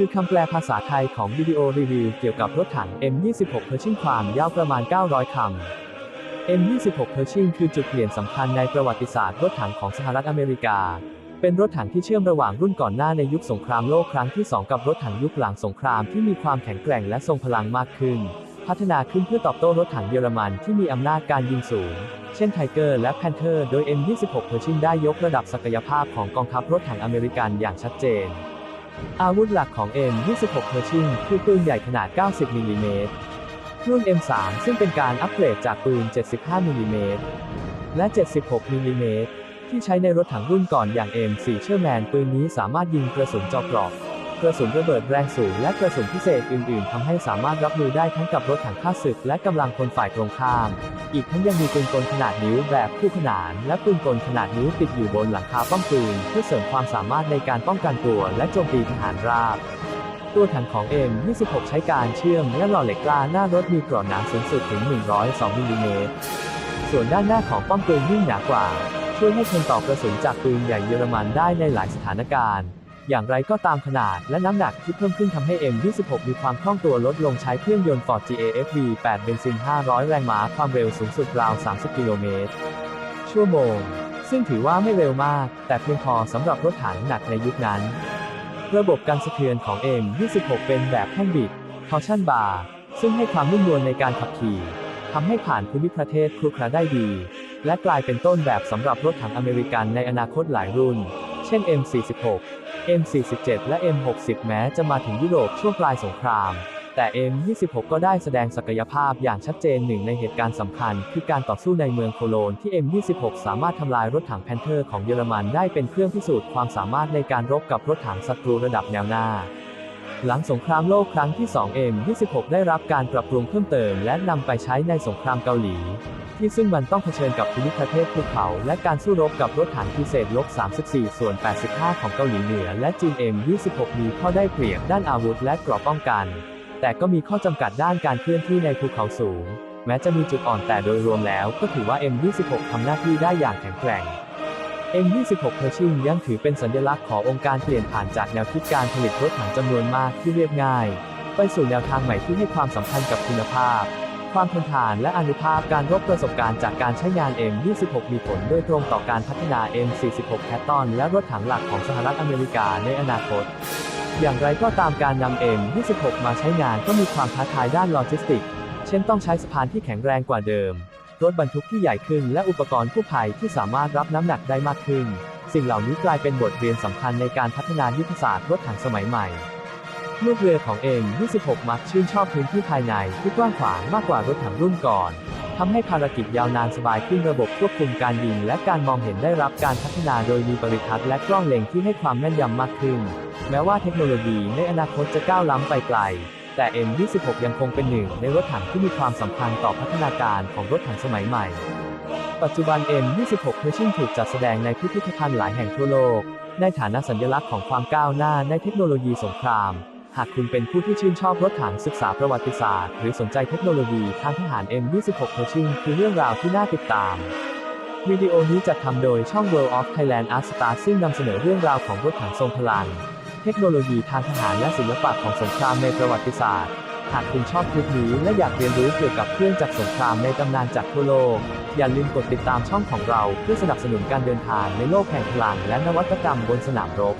คือคำแปลภาษาไทยของวิดีโอรีวิวเกี่ยวกับรถถัง M26 Pershing ความยาวประมาณ 900 คำ M26 Pershing คือจุดเปลี่ยนสำคัญในประวัติศาสตร์รถถังของสหรัฐอเมริกา เป็นรถถังที่เชื่อมระหว่างรุ่นก่อนหน้าในยุคสงครามโลกครั้งที่ 2 กับรถถังยุคหลังสงครามที่มีความแข็งแกร่งและทรงพลังมากขึ้น พัฒนาขึ้นเพื่อตอบโต้รถถังเยอรมันที่มีอำนาจการยิงสูง เช่นไทเกอร์และแพนเทอร์โดย M26 Pershing ได้ยกระดับศักยภาพของกองทัพรถถังอเมริกันอย่างชัดเจน อาวุธหลักของ M26 Pershing คือปืนใหญ่ขนาด 90 มิลลิเมตร รุ่น M3 ซึ่งเป็นการอัปเกรดจากปืน 75 มิลลิเมตร และ 76 มิลลิเมตร ที่ใช้ในรถถังรุ่นก่อนอย่าง M4 เชอร์แมน ปืนนี้สามารถยิงกระสุนเจอกรอบกระสุนระเบิดแรงสูงและกระสุนพิเศษอื่น ๆ ทำให้สามารถรับมือได้ทั้งกับรถถังข้าศึกและกำลังพลฝ่ายตรงข้าม อีกทั้งยังมีปืนกลขนาดนิ้วแบบคู่ขนาน และปืนกลขนาดนิ้วติดอยู่บนหลังคาป้อมปืน เพื่อเสริมความสามารถในการป้องกันตัวและโจมตีทหารราบ ตัวถังของ M26 ใช้การเชื่อมและหล่อเหล็กกล้าหน้ารถมีกรอบหนาสูงสุดถึง 102มิลลิเมตร ส่วนด้านหน้าของป้อมปืนยิ่งหนากว่า ช่วยให้ทนต่อกระสุนจากปืนใหญ่เยอรมันได้ในหลายสถานการณ์ อย่างไรก็ตามขนาดและน้ำหนักที่เพิ่มขึ้นทำให้ M26 มีความคล่องตัวลดลงใช้เครื่องยนต์ Ford GAF V8 เบนซิน 500 แรงม้าความเร็วสูงสุดราว 30 กิโลเมตร ชั่วโมง ซึ่งถือว่าไม่เร็วมาก แต่เพียงพอสำหรับรถถังหนักในยุคนั้น ระบบการสะเทือนของ M26 เป็นแบบแท่งบิด torsion bar ซึ่งให้ความนุ่มนวลในการขับขี่ทำให้ผ่านภูมิประเทศครุขระได้ดี และกลายเป็นต้นแบบสำหรับรถถังอเมริกันในอนาคตหลายรุ่น เช่น M46 M47 และ M60 แม้จะมาถึงยุโรปช่วงปลายสงคราม แต่ M26 ก็ได้แสดงศักยภาพอย่างชัดเจนหนึ่งในเหตุการณ์สำคัญ คือการต่อสู้ในเมืองโคโลนที่ M26 สามารถทำลายรถถังแพนเทอร์ของเยอรมันได้เป็นเครื่องพิสูจน์ความสามารถในการรบกับรถถังศัตรูระดับแนวหน้าหลังสงครามโลกครั้งที่ 2 M26 ได้รับการปรับปรุงเพิ่มเติมและนำไปใช้ในสงครามเกาหลี ที่ซึ่งมันต้องเผชิญกับภูมิประเทศภูเขา และการสู้รบกับรถถังพิเศษลบ 34 ส่วน 85 ของเกาหลีเหนือ และจีน M26 มีข้อได้เปรียบด้านอาวุธและกรอบป้องกัน แต่ก็มีข้อจำกัดด้านการเคลื่อนที่ในภูเขาสูง แม้จะมีจุดอ่อนแต่โดยรวมแล้วก็ถือว่า M26 ทำหน้าที่ได้อย่างแข็งแกร่ง M26 Pershing ยังถือเป็นสัญลักษณ์ขององค์การเปลี่ยนผ่านจากแนวคิดการผลิตรถถังจำนวนมากที่เรียบง่าย ไปสู่แนวทางใหม่ที่ให้ความสำคัญกับคุณภาพ ความทนทานและอนุภาพการรบประสบการณ์จากการใช้งาน M26 มีผลโดยตรงต่อการพัฒนา M46 แพตตอนและรถถังหลักของสหรัฐอเมริกาในอนาคต อย่างไรก็ตามการนำ M26 มาใช้งานก็มีความท้าทายด้านโลจิสติก เช่นต้องใช้สะพานที่แข็งแรงกว่าเดิม รถบรรทุกที่ใหญ่ขึ้นและอุปกรณ์กู้ภัยที่สามารถรับน้ำหนักได้มากขึ้น สิ่งเหล่านี้กลายเป็นบทเรียนสำคัญในการพัฒนายุทธศาสตร์รถถังสมัยใหม่ ลูกเรือของ M26 มักชื่นชอบพื้นที่ภายในที่กว้างขวางมากกว่ารถถังรุ่นก่อนทำให้ภารกิจยาวนานสบายขึ้นระบบควบคุมการยิงและการมองเห็นได้รับการพัฒนาโดยมีปริทัศน์และกล้องเล็งที่ให้ความแม่นยำมากขึ้น แม้ว่าเทคโนโลยีในอนาคตจะก้าวล้ำไปไกล แต่ M26 ยังคงเป็นหนึ่งในรถถังที่มีความสำคัญต่อพัฒนาการของรถถังสมัยใหม่ ปัจจุบัน M26 Pershing ถูกจัดแสดงในพิพิธภัณฑ์หลายแห่งทั่วโลก ในฐานะสัญลักษณ์ของความก้าวหน้าในเทคโนโลยีสงคราม หากคุณเป็นผู้ที่ชื่นชอบรถถังศึกษาประวัติศาสตร์ หรือสนใจเทคโนโลยีทางทหาร M26 Pershing คือเรื่องราวที่น่าติดตาม วิดีโอนี้จัดทำโดยช่อง World of Thailand Art Star ซึ่งนำเสนอเรื่องราวของรถถังทรงพลัง เทคโนโลยีทางทหารและศิลปะของสงครามในประวัติศาสตร์ หากคุณชอบคลิปนี้และอยากเรียนรู้เกี่ยวกับเครื่องจักรสงครามในตำนานจากทั่วโลก อย่าลืมกดติดตามช่องของเราเพื่อสนับสนุนการเดินทางในโลกแห่งพลังและนวัตกรรมบนสนามรบ